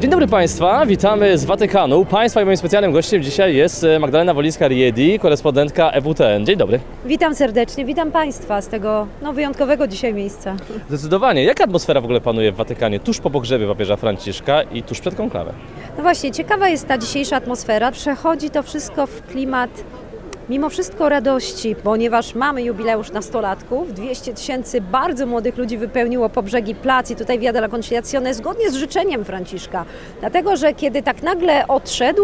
Dzień dobry Państwa, witamy z Watykanu. Państwa i moim specjalnym gościem dzisiaj jest e, Magdalena Wolińska-Riedi, korespondentka EWTN. Dzień dobry. Witam serdecznie, witam Państwa z tego no, wyjątkowego dzisiaj miejsca. Zdecydowanie, jaka atmosfera w ogóle panuje w Watykanie tuż po pogrzebie papieża Franciszka i tuż przed konklawem? No właśnie, ciekawa jest ta dzisiejsza atmosfera. Przechodzi to wszystko w klimat mimo wszystko radości, ponieważ mamy jubileusz nastolatków. 200 tysięcy bardzo młodych ludzi wypełniło po brzegi plac i tutaj Via della Conciliazione zgodnie z życzeniem Franciszka. Dlatego, że kiedy tak nagle odszedł,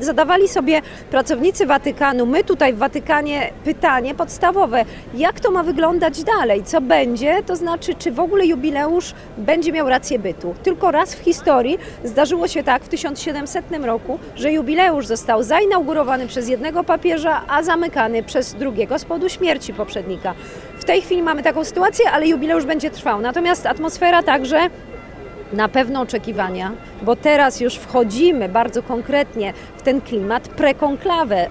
zadawali sobie pracownicy Watykanu, my tutaj w Watykanie pytanie podstawowe, jak to ma wyglądać dalej, co będzie, to znaczy, czy w ogóle jubileusz będzie miał rację bytu. Tylko raz w historii zdarzyło się tak w 1700 roku, że jubileusz został zainaugurowany przez jednego papieża, a zamykany przez drugiego z powodu śmierci poprzednika. W tej chwili mamy taką sytuację, ale jubileusz będzie trwał. Natomiast atmosfera także na pewno oczekiwania, bo teraz już wchodzimy bardzo konkretnie w ten klimat prekonklawę.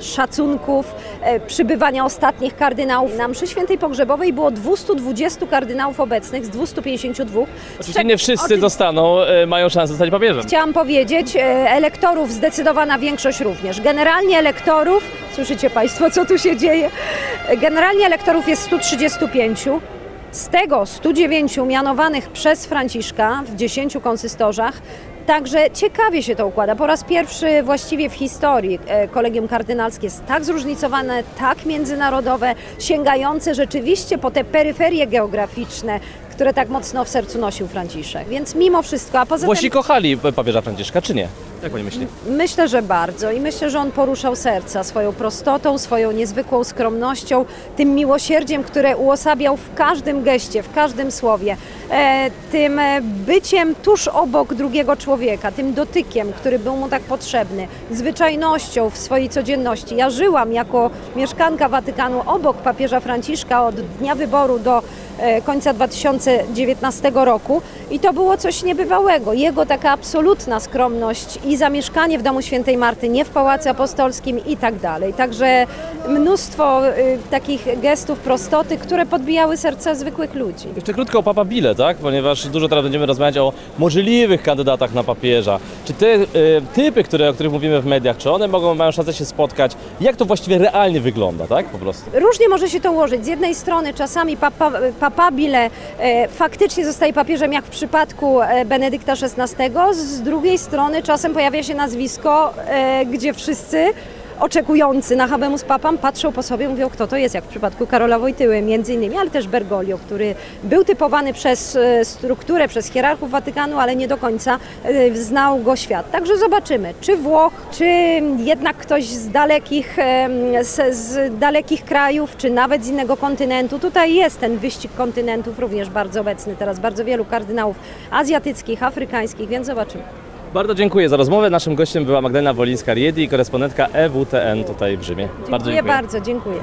Szacunków e, przybywania ostatnich kardynałów. Na mszy świętej pogrzebowej było 220 kardynałów obecnych z 252. Oczywiście nie wszyscy Oczy- dostaną, e, mają szansę zostać papieżem. Chciałam powiedzieć, e, elektorów zdecydowana większość również. Generalnie elektorów, słyszycie Państwo, co tu się dzieje? Generalnie elektorów jest 135. Z tego 109 mianowanych przez Franciszka w 10 konsystorzach. Także ciekawie się to układa. Po raz pierwszy właściwie w historii e, kolegium kardynalskie jest tak zróżnicowane, tak międzynarodowe, sięgające rzeczywiście po te peryferie geograficzne, które tak mocno w sercu nosił Franciszek. Więc mimo wszystko, a poza tym... Włosi kochali papieża Franciszka, czy nie? Jak pani myśli? Myślę, że bardzo i myślę, że on poruszał serca swoją prostotą, swoją niezwykłą skromnością, tym miłosierdziem, które uosabiał w każdym geście, w każdym słowie, e, tym e, byciem tuż obok drugiego człowieka, tym dotykiem, który był mu tak potrzebny, zwyczajnością w swojej codzienności. Ja żyłam jako mieszkanka Watykanu obok papieża Franciszka od dnia wyboru do końca 2019 roku i to było coś niebywałego. Jego taka absolutna skromność i zamieszkanie w domu świętej Marty, nie w Pałacu Apostolskim i tak dalej. Także mnóstwo y, takich gestów prostoty, które podbijały serca zwykłych ludzi. Jeszcze krótko o Papa Bile, tak? Ponieważ dużo teraz będziemy rozmawiać o możliwych kandydatach na papieża. Czy te e, typy, które, o których mówimy w mediach, czy one mogą, mają szansę się spotkać? Jak to właściwie realnie wygląda, tak? Po prostu. Różnie może się to ułożyć. Z jednej strony czasami papa, papabile e, faktycznie zostaje papieżem, jak w przypadku e, Benedykta XVI, z drugiej strony czasem pojawia się nazwisko, e, gdzie wszyscy oczekujący na habemus papam patrzą po sobie, mówią kto to jest, jak w przypadku Karola Wojtyły między innymi, ale też Bergoglio, który był typowany przez e, strukturę, przez hierarchów Watykanu, ale nie do końca e, znał go świat. Także zobaczymy, czy Włoch, czy jednak ktoś z dalekich, em, z, z dalekich krajów, czy nawet z innego kontynentu. Tutaj jest ten wyścig kontynentów również bardzo obecny teraz, bardzo wielu kardynałów azjatyckich, afrykańskich, więc zobaczymy. Bardzo dziękuję za rozmowę. Naszym gościem była Magdalena Wolińska-Riedi, korespondentka EWTN tutaj w Rzymie. Dziękuję bardzo, dziękuję.